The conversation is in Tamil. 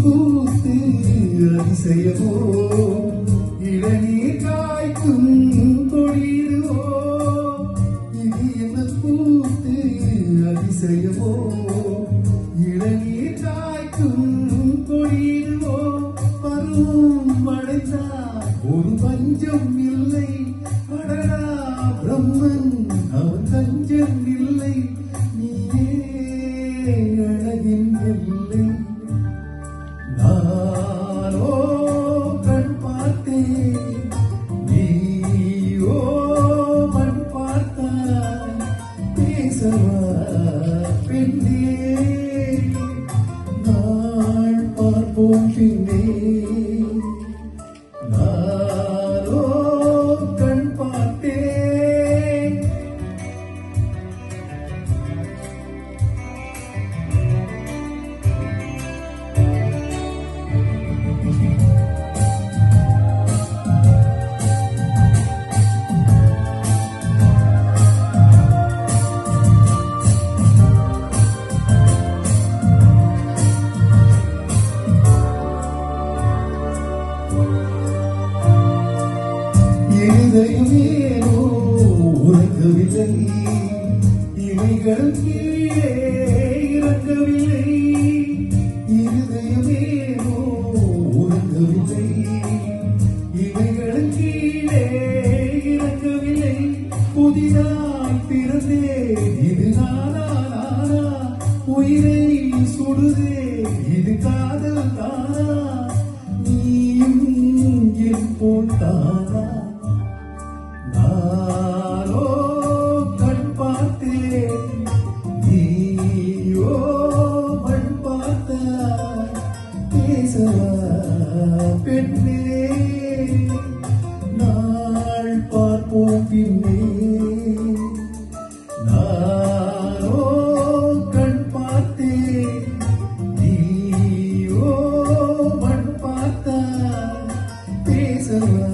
பூத்து அதிசயமோ இளநீர் காய்க்கும் கொடியுவோ இது என்ன பூத்து அதிசயமோ இளநீர் காய்க்கும் கொடியுவோ பருவோ பேசவா பெண்ணே நாள் பார்ப்போம் பின்னே இருதயம் உறங்கவில்லை இவைகள் கீழே இறங்கவில்லை. இருதயம் உறங்கவில்லை இவைகள் கீழே இறங்கவில்லை. புதிதாய் பெண்ணே நாள் பார்ப்போம் பின்னே. நானோ கண் பார்த்தேன் நீயோ மண் பார்த்தாய் பேசவா